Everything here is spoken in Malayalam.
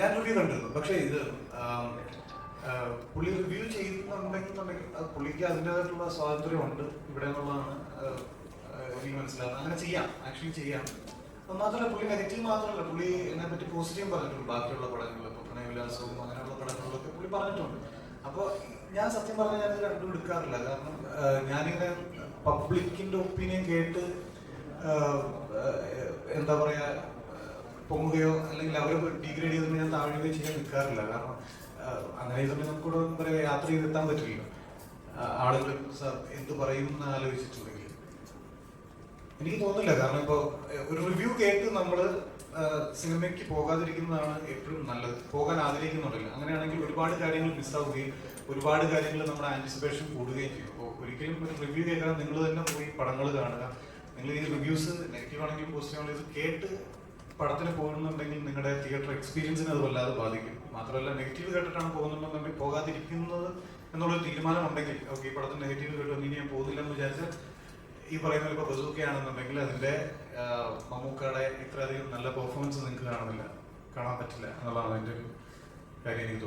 ഞാൻ റിവ്യൂ കണ്ടിരുന്നു. പക്ഷേ ഇത് പുള്ളി റിവ്യൂ ചെയ്യുന്നുണ്ടെങ്കിൽ അത് പുള്ളിക്ക് അതിന്റെതായിട്ടുള്ള സ്വാതന്ത്ര്യമുണ്ട് ഇവിടെ എന്നുള്ളതാണ് എനിക്ക് മനസ്സിലാകുന്നത് അങ്ങനെ ചെയ്യാം. ആക്ച്വലി ചെയ്യാം. മാത്രമല്ല പുള്ളി നെഗറ്റീവ് മാത്രമല്ല. പുള്ളി എന്നെ പറ്റി പോസിറ്റീവ് പറഞ്ഞിട്ടുണ്ട്. ബാക്കിയുള്ള പടങ്ങളിൽ ഇപ്പോൾ പ്രണയവിലാസവും അങ്ങനെയുള്ള പടങ്ങളിലൊക്കെ പുള്ളി പറഞ്ഞിട്ടുണ്ട്. അപ്പോൾ ഞാൻ സത്യം പറഞ്ഞാൽ ഞാനിത് രണ്ടും എടുക്കാറില്ല കാരണം ഞാനിങ്ങനെ പബ്ലിക്കിന്റെ ഒപ്പീനിയൻ കേട്ട് എന്താ പറയാ പൊങ്ങുകയോ അല്ലെങ്കിൽ അവരെ ഡീഗ്രേഡ് ചെയ്തിട്ട് ഞാൻ താഴുകയോ ചെയ്യാൻ നിൽക്കാറില്ല. കാരണം അങ്ങനെ ചെയ്തിട്ട് നമുക്കിവിടെ എന്താ പറയുക യാത്ര ചെയ്തെത്താൻ പറ്റില്ല ആളുകൾ സാർ എന്ത് പറയും എന്ന് ആലോചിച്ചിട്ടുണ്ടെങ്കിൽ. എനിക്ക് തോന്നില്ല കാരണം ഇപ്പോൾ ഒരു റിവ്യൂ കേട്ട് നമ്മൾ സിനിമയ്ക്ക് പോകാതിരിക്കുന്നതാണ് എപ്പോഴും നല്ലത്. പോകാൻ ആഗ്രഹിക്കുന്നുണ്ടല്ലോ. അങ്ങനെയാണെങ്കിൽ ഒരുപാട് കാര്യങ്ങൾ മിസ്സാവുകയും ഒരുപാട് കാര്യങ്ങൾ നമ്മുടെ ആന്റിസിപ്പേഷൻ കൂടുകയും ചെയ്യും. അപ്പോൾ ഒരിക്കലും ഒരു റിവ്യൂ കേൾക്കാൻ നിങ്ങൾ തന്നെ പോയി പടങ്ങൾ കാണുക. നിങ്ങൾ ഈ റിവ്യൂസ് നെഗറ്റീവ് ആണെങ്കിലും പോസിറ്റീവ് ആണെങ്കിലും ഇത് കേട്ട് പടത്തിന് പോകുന്നുണ്ടെങ്കിൽ നിങ്ങളുടെ തിയേറ്റർ എക്സ്പീരിയൻസിനെ അത് വല്ലാതെ ബാധിക്കും. മാത്രമല്ല നെഗറ്റീവ് കേട്ടിട്ടാണ് പോകുന്നുണ്ടെന്നുണ്ടെങ്കിൽ പോകാതിരിക്കുന്നത് എന്നുള്ളൊരു തീരുമാനം ഉണ്ടെങ്കിൽ ഓക്കെ ഈ പടത്തിന് നെഗറ്റീവ് കേട്ടു ഇനി ഞാൻ പോകുന്നില്ല എന്ന് വിചാരിച്ചാൽ ഈ പറയുന്ന ഇപ്പോൾ ബസൂക്കയാണെന്നുണ്ടെങ്കിൽ അതിന്റെ മമ്മൂക്കയുടെ ഇത്രയധികം നല്ല പെർഫോമൻസ് നിങ്ങൾക്ക് കാണുന്നില്ല കാണാൻ പറ്റില്ല എന്നുള്ളതാണ് എന്റെ ഒരു കാര്യം എനിക്ക് തോന്നുന്നത്.